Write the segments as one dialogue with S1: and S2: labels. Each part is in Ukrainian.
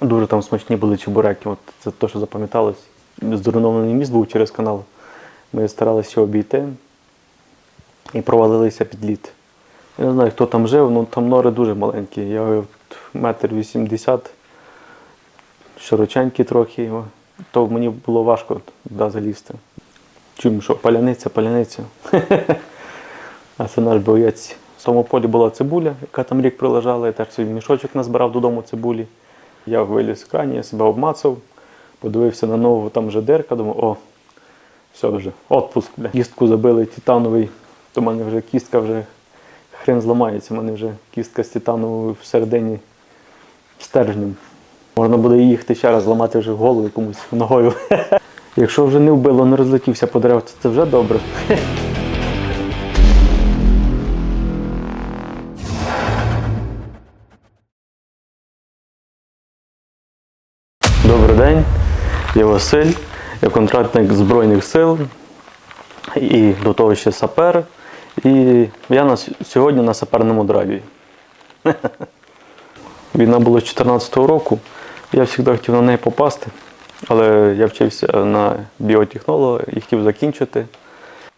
S1: Дуже там смачні були чебуреки. От це те, що запам'яталось. Зруйнований міст був через канал. Ми старалися обійти і провалилися під лід. Я не знаю, хто там жив, ну там нори дуже маленькі. Я метр вісімдесят, широченький трохи, то мені було важко туди залізти. Чуємо, що паляниця, паляниця. А це наш боєць. В тому полі була цибуля, яка там рік прилежала, я теж собі мішочок назбирав додому цибулі. Я виліз з крані, я себе обмацав, подивився на нову, там вже дирка, думаю, о, все вже, отпуск. Бля. Кістку забили титановий, то в мене вже кістка вже хрен зламається, в мене вже кістка з титановою всередині стержнем. Можна буде їхати ще раз зламати вже голову комусь ногою. Якщо вже не вбило, не розлетівся по дереву, то це вже добре. Добрий день, я Василь, я контрактник Збройних сил і до того ще сапер. І я на, сьогодні на саперному драйві. Війна була з 2014 року. Я завжди хотів на неї попасти, але я вчився на біотехнолога і хотів закінчити.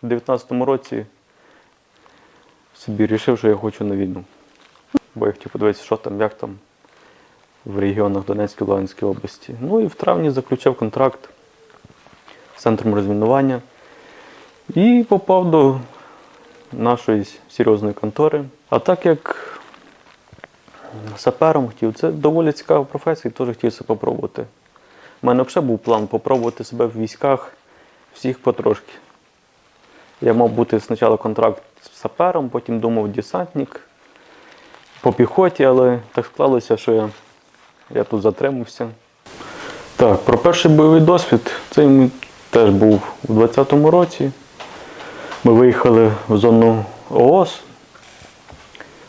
S1: У 2019 році собі вирішив, що я хочу на війну. Бо я хотів подивитися, що там, як там в регіонах Донецької Луганської області. Ну і в травні заключив контракт з центром розмінування і попав до нашої серйозної контори. А так як сапером хотів, це доволі цікава професія, теж хотів себе попробувати. У мене взагалі був план попробувати себе в військах всіх потрошки. Я мав бути спочатку контракт з сапером, потім думав десантник по піхоті, але так склалося, що я, я тут затримався. Так, про перший бойовий досвід. Це теж був у 20-му році. Ми виїхали в зону ООС.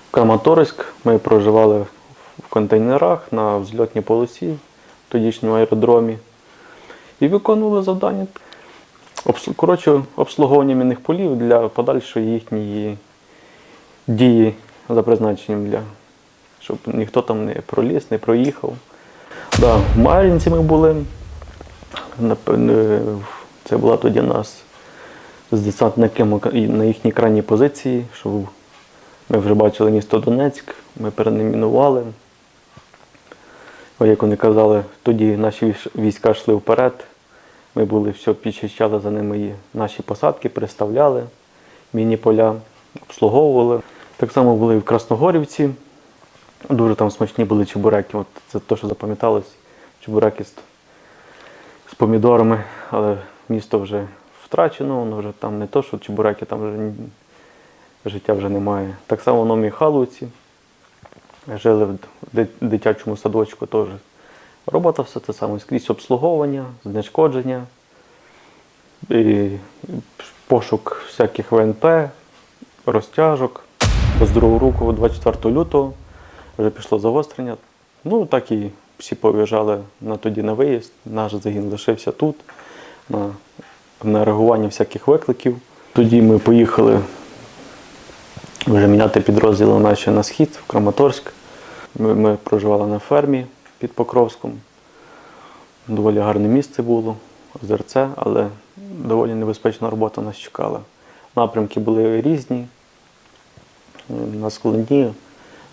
S1: В Краматорськ. Ми проживали в контейнерах на взльотній полосі, в тодішньому аеродромі. І виконували завдання. Коротше, обслуговування мінних полів для подальшої їхньої дії за призначенням для щоб ніхто там не проліз, не проїхав. Да, в Мар'їнці ми були. Це була тоді нас з десантниками на їхній крайній позиції, що ми вже бачили місто Донецьк, ми перенамінували. Як вони казали, тоді наші війська йшли вперед. Ми були все, підчищали за ними і наші посадки, переставляли міні-поля, обслуговували. Так само були і в Красногорівці. Дуже там смачні були чебуреки. От це те, що запам'яталось. Чебуреки з, з помідорами, але місто вже втрачено, воно вже там не то, що чебуреки, там вже життя вже немає. Так само в Новій Халуці. Жили в дитячому садочку теж. Робота все те саме, скрізь обслуговування, знешкодження, і пошук всяких ВНП, розтяжок. З другого року, 24 лютого, вже пішло загострення. Ну, так і всі пов'їжджали на тоді на виїзд. Наш загін лишився тут, на, на реагування всяких викликів. Тоді ми поїхали вже міняти підрозділи наші на схід, в Краматорськ. Ми, ми проживали на фермі під Покровськом. Доволі гарне місце було, озерце, але доволі небезпечна робота нас чекала. Напрямки були різні, е, на складні.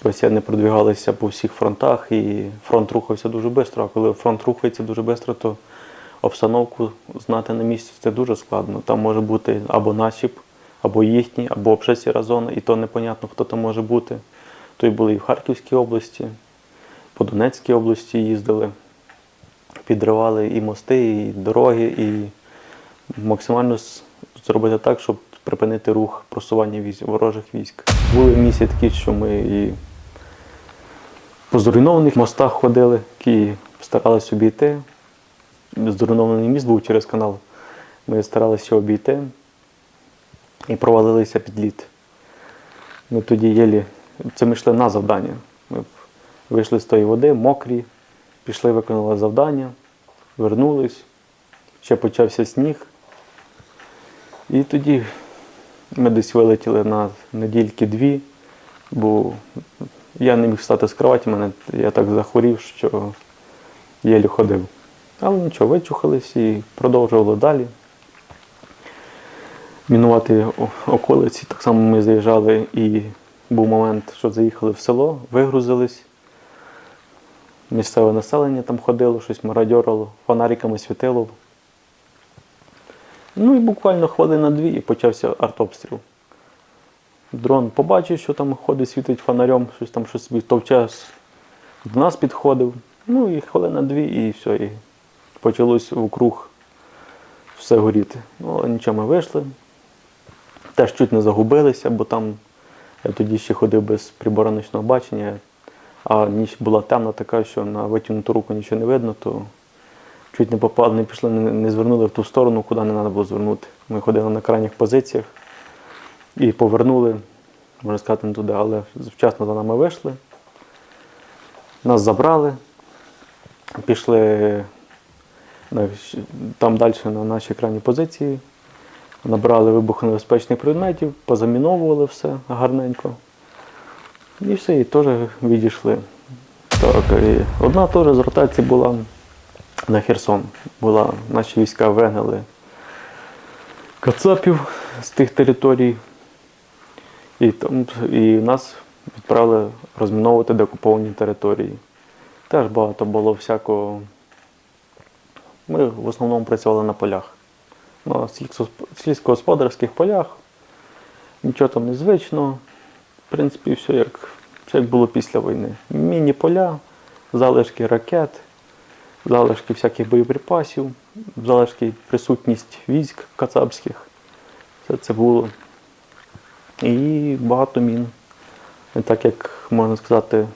S1: Росіяни продвігалися по всіх фронтах, і фронт рухався дуже швидко. А коли фронт рухається дуже швидко, то обстановку знати на місці це дуже складно. Там може бути або наші, або їхні, або взагалі сіра зона, і то непонятно, хто там може бути. То й були і в Харківській області, по Донецькій області їздили, підривали і мости, і дороги, і максимально зробити так, щоб припинити рух просування військ, ворожих військ. Були місії такі, що ми і по зруйнованих мостах ходили, які старалися обійти. Зруйнований міст був через канал. Ми старалися обійти і провалилися під лід. Ми тоді єлі, це ми йшли на завдання. Ми вийшли з тої води, мокрі, пішли, виконали завдання, вернулись, ще почався сніг. І тоді ми десь вилетіли на недільки дві, бо я не міг встати з кроваті, мене, я так захворів, що єлі ходив. Але нічого, вичухались і продовжували далі. Мінувати околиці. Так само ми заїжджали і був момент, що заїхали в село, вигрузились. Місцеве населення там ходило, щось мародьорило, фонариками світило. Ну і буквально хвилина дві і почався артобстріл. Дрон побачив, що там ходить, світить фонарем, щось там щось собі товче, до нас підходив. Ну і хвилина дві, і все, і почалось вокруг все горіти. Ну, нічого ми вийшли. Теж чуть не загубилися, бо там я тоді ще ходив без прибора ночного бачення, а ніч була темна така, що на витягнуту руку нічого не видно, то чуть не попали, не пішли, не, не звернули в ту сторону, куди не треба було звернути. Ми ходили на крайніх позиціях і повернули, можна сказати, не туди, але вчасно за нами вийшли. Нас забрали, пішли там далі на наші крайні позиції, набрали вибухонебезпечних предметів, позаміновували все гарненько. І все, і теж відійшли. Так, і одна теж з ротацій була на Херсон. Була, наші війська вигнали кацапів з тих територій. І, там, і нас відправили розміновувати деокуповані території. Теж багато було всякого. Ми в основному працювали на полях. На сільськогосподарських полях. Нічого там незвичного. В принципі, все як, все як було після війни. Міні-поля, залишки ракет, залишки всяких боєприпасів, залишки присутність військ кацапських. Все це було. І багато мін. І так як можна сказати,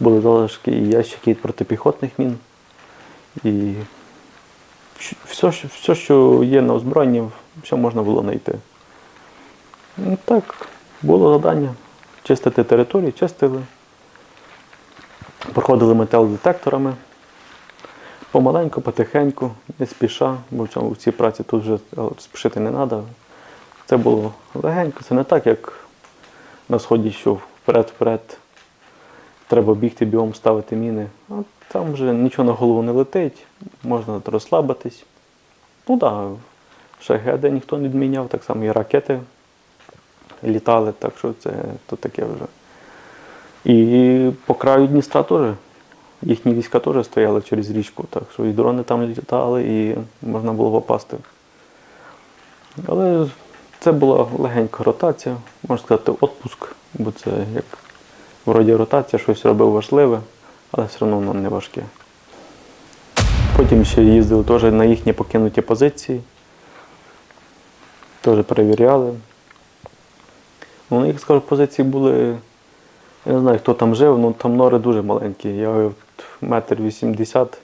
S1: були залишки і ящики від протипіхотних мін. І все, все, що є на озброєнні, все можна було знайти. Ну, так, було завдання чистити територію, чистили. Проходили металодетекторами. Помаленьку, потихеньку, не спіша, бо в цій праці тут вже е, спішити не треба. Це було легенько, це не так, як на сході, що вперед-вперед треба бігти бігом ставити міни. А там вже нічого на голову не летить, можна розслабитись. Ну так, да, шахеди ніхто не відміняв, так само і ракети літали, так що це то таке вже. І по краю Дністра теж. Їхні війська теж стояли через річку, так що і дрони там літали, і можна було попасти. Але це була легенька ротація, можна сказати, відпуск, бо це як вроді ротація, щось робив важливе, але все одно воно не важке. Потім ще їздили теж на їхні покинуті позиції, теж перевіряли. Ну, на скажу, позиції були, я не знаю, хто там жив, ну там нори дуже маленькі. Я метр вісімдесят,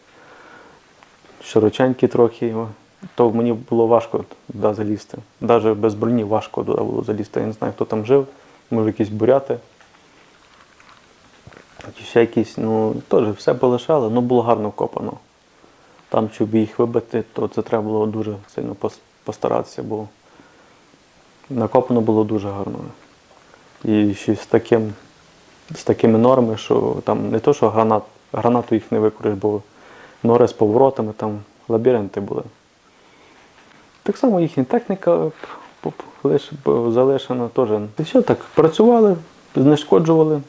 S1: широченький трохи, о, то мені було важко туди залізти. Навіть без броні важко туди було залізти. Я не знаю, хто там жив, може якісь буряти. Чи ще якісь, ну, теж все полишали, ну було гарно вкопано. Там, щоб їх вибити, то це треба було дуже сильно постаратися, бо накопано було дуже гарно. І ще з таким, з такими нормами, що там не то, що гранат, гранату їх не викориш, бо нори з поворотами, там лабіринти були. Так само їхня техніка залишена теж. І все так, працювали, знешкоджували,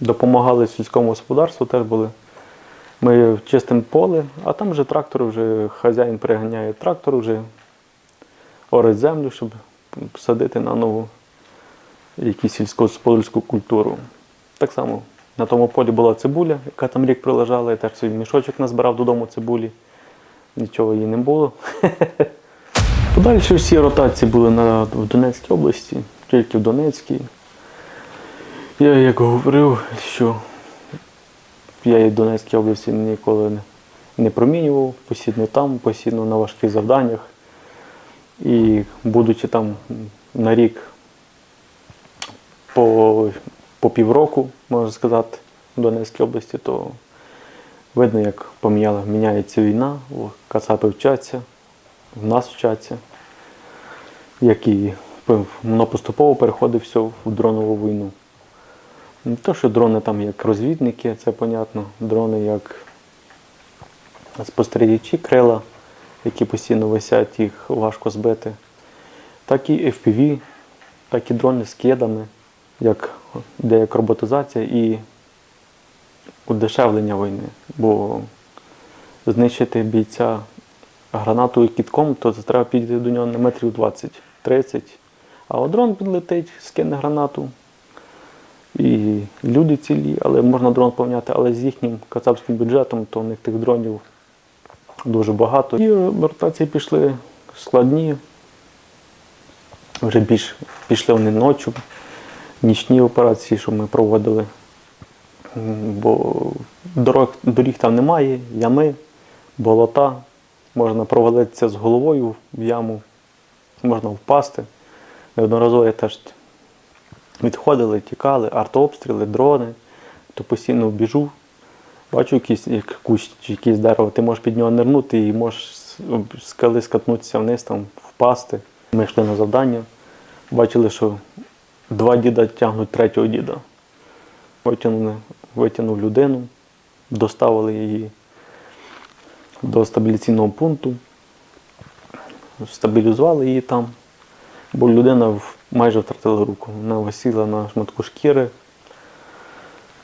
S1: допомагали сільському господарству теж були. Ми чистимо поле, а там вже трактор, вже хазяїн приганяє трактор, вже орить землю, щоб садити на нову якусь сільськогосподарську культуру. Так само на тому полі була цибуля, яка там рік прилежала, я теж свій мішочок назбирав додому цибулі. Нічого їй не було. Подальші всі ротації були на, в Донецькій області, тільки в Донецькій. Я як говорив, що я і в Донецькій області ніколи не, не промінював, постійно там, постійно на важких завданнях. І будучи там на рік по, по півроку, можна сказати, в Донецькій області, то видно, як поміняла, міняється війна, кацапи вчаться, в нас вчаться, як і воно поступово переходить все в дронову війну. Не те, що дрони там як розвідники, це понятно, дрони як спостерігачі крила, які постійно висять, їх важко збити, так і FPV, так і дрони з кедами, як, де роботизація і удешевлення війни. Бо знищити бійця гранатою кітком, то це треба підійти до нього на метрів 20-30. А дрон підлетить, скине гранату. І люди цілі, але можна дрон поміняти, але з їхнім кацапським бюджетом, то в них тих дронів дуже багато. І ротації пішли складні. Вже більш пішли вони ночі, нічні операції, що ми проводили. Бо дорог, доріг там немає, ями, болота. Можна провалитися з головою в яму, можна впасти. Неодноразово я теж відходили, тікали, артобстріли, дрони, то постійно біжу. Бачу якийсь як кущ чи якесь дерево, ти можеш під нього нирнути і можеш скали скатнутися вниз, там, впасти. Ми йшли на завдання, бачили, що два діда тягнуть третього діда. Витягнули, витягнув людину, доставили її до стабіляційного пункту, стабілізували її там, бо людина майже втратила руку. Вона висіла на шматку шкіри.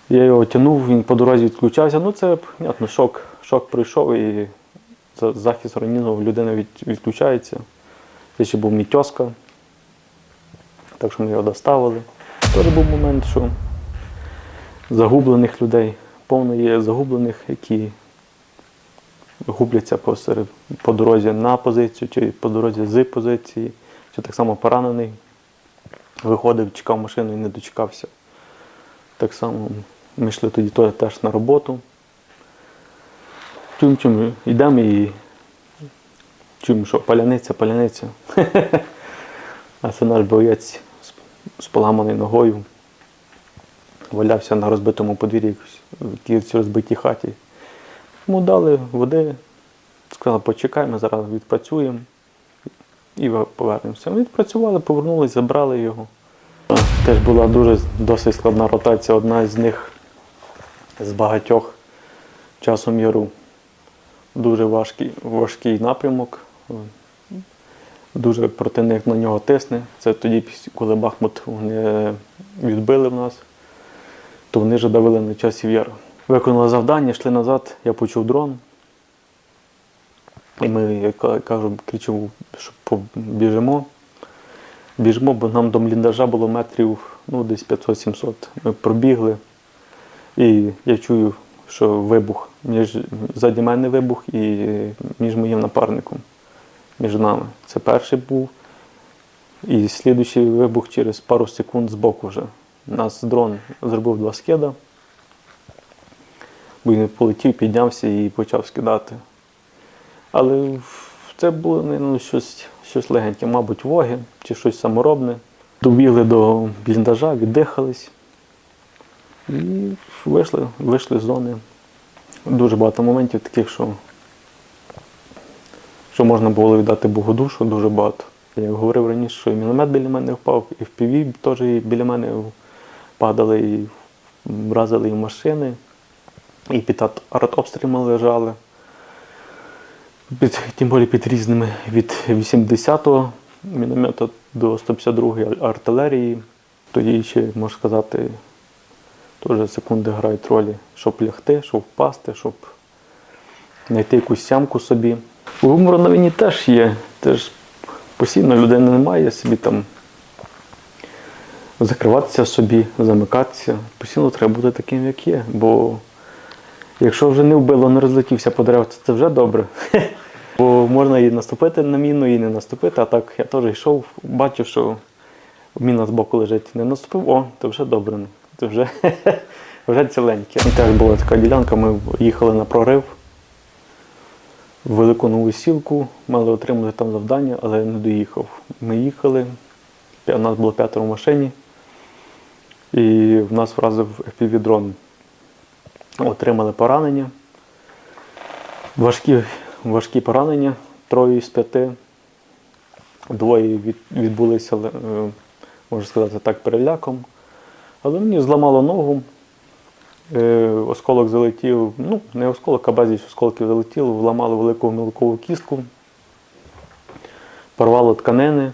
S1: Я його тягнув, він по дорозі відключався. Ну це понятно, шок, шок пройшов і захист організму людина від, відключається. Це ще був мій так що ми його доставили. Теж був момент, що загублених людей, повно є загублених, які губляться посеред, по дорозі на позицію, чи по дорозі з позиції, чи так само поранений. Виходив, чекав машину і не дочекався. Так само ми йшли тоді теж- на роботу. Чуємо, чуємо, йдемо і чуємо, що паляниця, паляниця. А це наш боєць з поламаною ногою. Валявся на розбитому подвір'ї в якійсь розбитій хаті. Йому дали води, сказали, почекай, ми зараз відпрацюємо і повернемося. Відпрацювали, повернулися, забрали його. Теж була дуже досить складна ротація, одна з них з багатьох часом яру. Дуже важкий, важкий напрямок. Дуже противник на нього тисне. Це тоді, коли Бахмут вони відбили в нас, то вони вже давили на часів яру. Виконали завдання, йшли назад, я почув дрон. І ми, я кажу, кричимо, що побіжимо. Біжимо, бо нам до бліндажа було метрів ну, десь 500-700. Ми пробігли. І я чую, що вибух. Між, ззаді мене вибух і між моїм напарником. Між нами. Це перший був. І слідуючий вибух через пару секунд збоку вже. Нас дрон зробив два скида. Бо він полетів, піднявся і почав скидати. Але це було ну, щось, щось легеньке, мабуть, воги чи щось саморобне. Добігли до бліндажа, віддихались і вийшли, вийшли з зони. Дуже багато моментів таких, що, що можна було віддати Богу душу, дуже багато. Я говорив раніше, що і міномет біля мене впав, і в піві теж біля мене падали, і вразили і машини, і під артобстрілами лежали під, тим більше під різними від 80-го міномета до 152-ї артилерії. Тоді ще, можна сказати, теж секунди грають ролі, щоб лягти, щоб впасти, щоб знайти якусь сямку собі. У гумору на війні теж є. Теж постійно людина не має собі там закриватися собі, замикатися. Постійно треба бути таким, як є. Бо Якщо вже не вбило, не розлетівся по дереву, то це вже добре. Бо можна і наступити на міну, і не наступити. А так я теж йшов, бачив, що міна збоку лежить. Не наступив, о, то вже добре. Це вже, вже ціленьке. І теж була така ділянка, ми їхали на прорив в велику нову сілку, мали отримати там завдання, але я не доїхав. Ми їхали, у нас було п'ятеро в машині, і в нас вразив FPV-дрон отримали поранення. Важкі, важкі поранення, троє з п'яти. Двоє від, відбулися, е, можна сказати так, переляком. Але мені зламало ногу. Е, осколок залетів, ну, не осколок, а безліч осколків залетіло, вламало велику мілкову кістку, порвало тканини.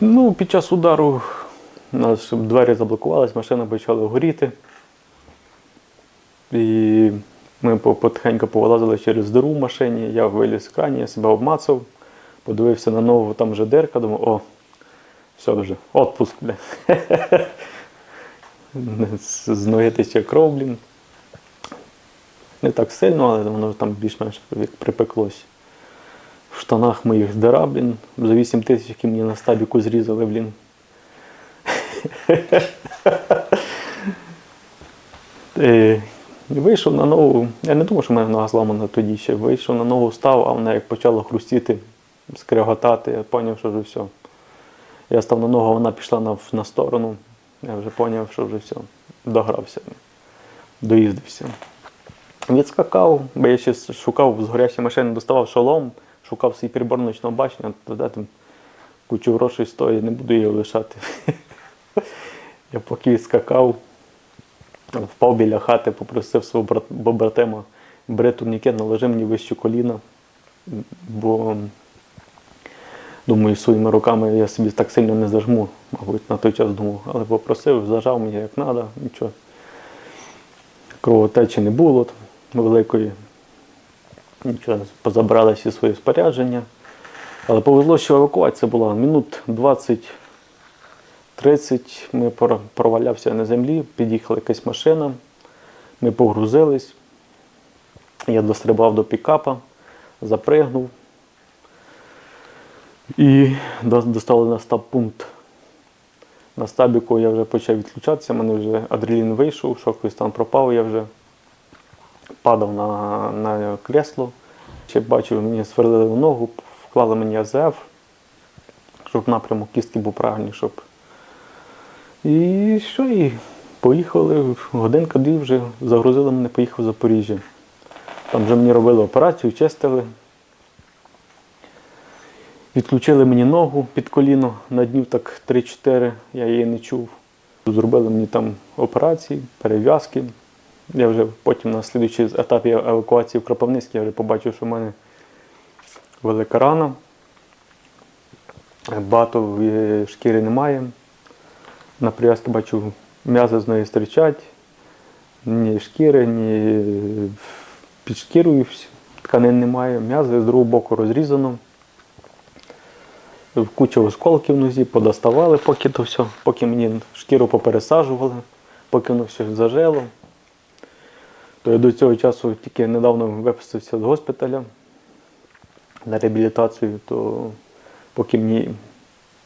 S1: Ну, під час удару у нас двері заблокувались, машина почала горіти. І ми потихеньку повилазили через диру в машині, я виліз з крані, я себе обмацав, подивився на ногу, там вже дирка, думав, о, все вже, отпуск, бля. З ноги тече кров, блін. Не так сильно, але воно там більш-менш припеклось. В штанах моїх дира, блін, за 8 тисяч, які мені на стабіку зрізали, блін. Вийшов на ногу. Я не думав, що в мене нога зламана тоді ще. Вийшов на ногу, став, а вона як почала хрустіти, скреготати, я зрозумів, що вже все. Я став на ногу, вона пішла на, на сторону. Я вже зрозумів, що вже все. Догрався, доїздився. Відскакав, бо я ще шукав з горячої машини, доставав шолом, шукав свій прибор ночного бачення, туди там кучу грошей стоїть, не буду її лишати. Я поки відскакав, впав біля хати, попросив свого брат- побратима бери турнікет, наложи мені вище коліна, бо думаю, своїми руками я собі так сильно не зажму, мабуть, на той час думав, але попросив, зажав мені як треба, нічого. Кровотечі не було там, великої. Нічого, позабрали всі свої спорядження. Але повезло, що евакуація була минут 20 30 ми провалявся на землі, під'їхала якась машина, ми погрузились. Я дострибав до пікапа, запригнув і до- доставили на стаб-пункт. На стабіку я вже почав відключатися, в мене вже адреналін вийшов, шоковий стан пропав, я вже падав на, на кресло. Ще бачив, мені сверлили в ногу, вклали мені АЗФ, щоб напрямок кістки був правильний, щоб і що, і поїхали, годинка дві вже загрузили мене, поїхав в Запоріжжя. Там вже мені робили операцію, чистили. Відключили мені ногу під коліно на днів так 3-4, я її не чув. Зробили мені там операції, перев'язки. Я вже потім на слідуючий етапі евакуації в Кропивницький я вже побачив, що в мене велика рана. Багато е, шкіри немає. На прив'язки бачу, м'язи з неї стирчать, ні шкіри, ні під шкірою тканин немає. М'язи з другого боку розрізано. Куча осколків в нозі, подоставали, поки то все, поки мені шкіру попересаджували, поки воно все зажило. То я до цього часу тільки недавно випустився з госпіталя на реабілітацію, то поки мені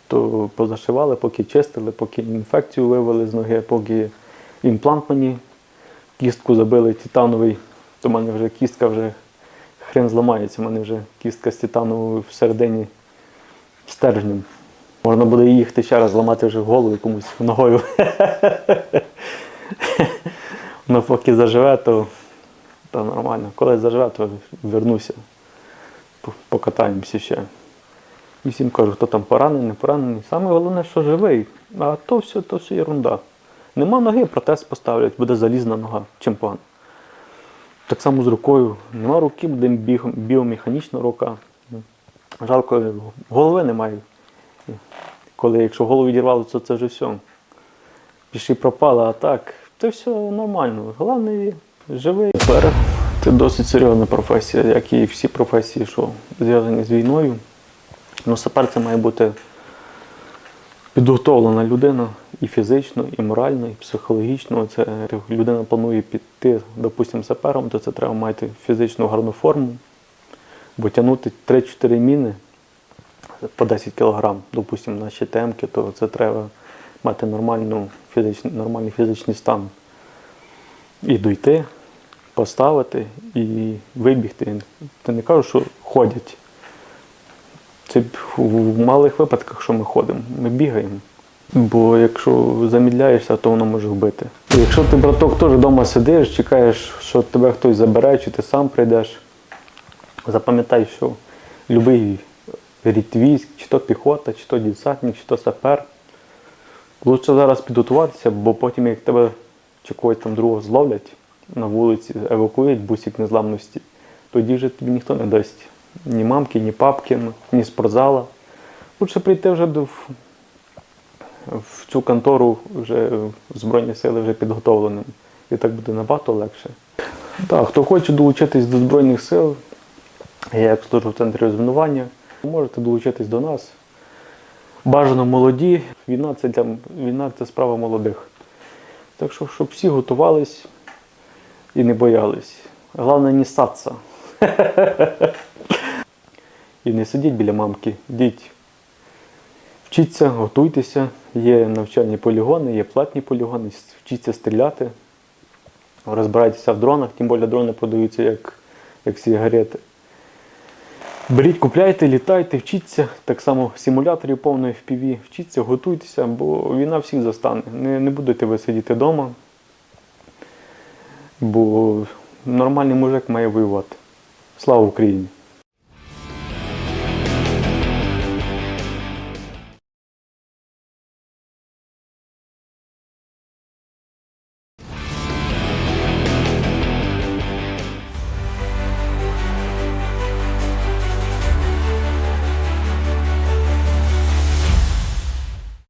S1: то позашивали, поки чистили, поки інфекцію вивели з ноги, поки імплант мені кістку забили титановий, то в мене вже кістка вже хрен зламається, в мене вже кістка з титановою всередині стержнем. Можна буде їхати ще раз зламати вже голову комусь ногою. Ну, поки заживе, то нормально. Коли заживе, то вернуся. Покатаємося ще. І всім кажу, хто там поранений, не поранений. Саме головне, що живий. А то все, то все ерунда. Нема ноги, протез поставлять, буде залізна нога. Чим погано. Так само з рукою. Нема руки, буде біомеханічна рука. Жалко, голови немає. Коли якщо голову відірвало, то це вже все. Піші пропало, а так, це все нормально. Головне, живий. Тепер це досить серйозна професія, як і всі професії, що зв'язані з війною. Ну, сапер це має бути підготовлена людина і фізично, і морально, і психологічно. Це людина планує піти, допустимо, сапером, то це треба мати фізичну гарну форму, бо тягнути 3-4 міни по 10 кг, допустимо, на щитемки, то це треба мати нормальну фізичну, нормальний фізичний стан. І дойти, поставити і вибігти. Ти не кажу, що ходять. Це в малих випадках, що ми ходимо, ми бігаємо. Бо якщо замідляєшся, то воно може вбити. Якщо ти, браток, теж вдома сидиш, чекаєш, що тебе хтось забере, чи ти сам прийдеш, запам'ятай, що будь-який рід військ, чи то піхота, чи то десантник, чи то сапер. Лучше зараз підготуватися, бо потім, як тебе чи когось там другого зловлять на вулиці, евакуюють бусик незламності, тоді вже тобі ніхто не дасть ні мамки, ні папки, ні спортзала. Лучше прийти вже в- в цю контору вже в Збройні сили вже підготовленим. І так буде набагато легше. Так, хто хоче долучитись до Збройних сил, я як служу в центрі розмінування, можете долучитись до нас. Бажано молоді. Війна це для війна це справа молодих. Так що, щоб всі готувались і не боялись. Головне не ссаться. І не сидіть біля мамки. Йдіть. Вчіться, готуйтеся. Є навчальні полігони, є платні полігони, вчіться стріляти. Розбирайтеся в дронах, тим більше дрони продаються як, як сигарети. Беріть, купляйте, літайте, вчіться. Так само симуляторів повної FPV. Вчіться, готуйтеся, бо війна всіх застане. Не, не будете ви сидіти вдома. Бо нормальний мужик має воювати. Слава Україні!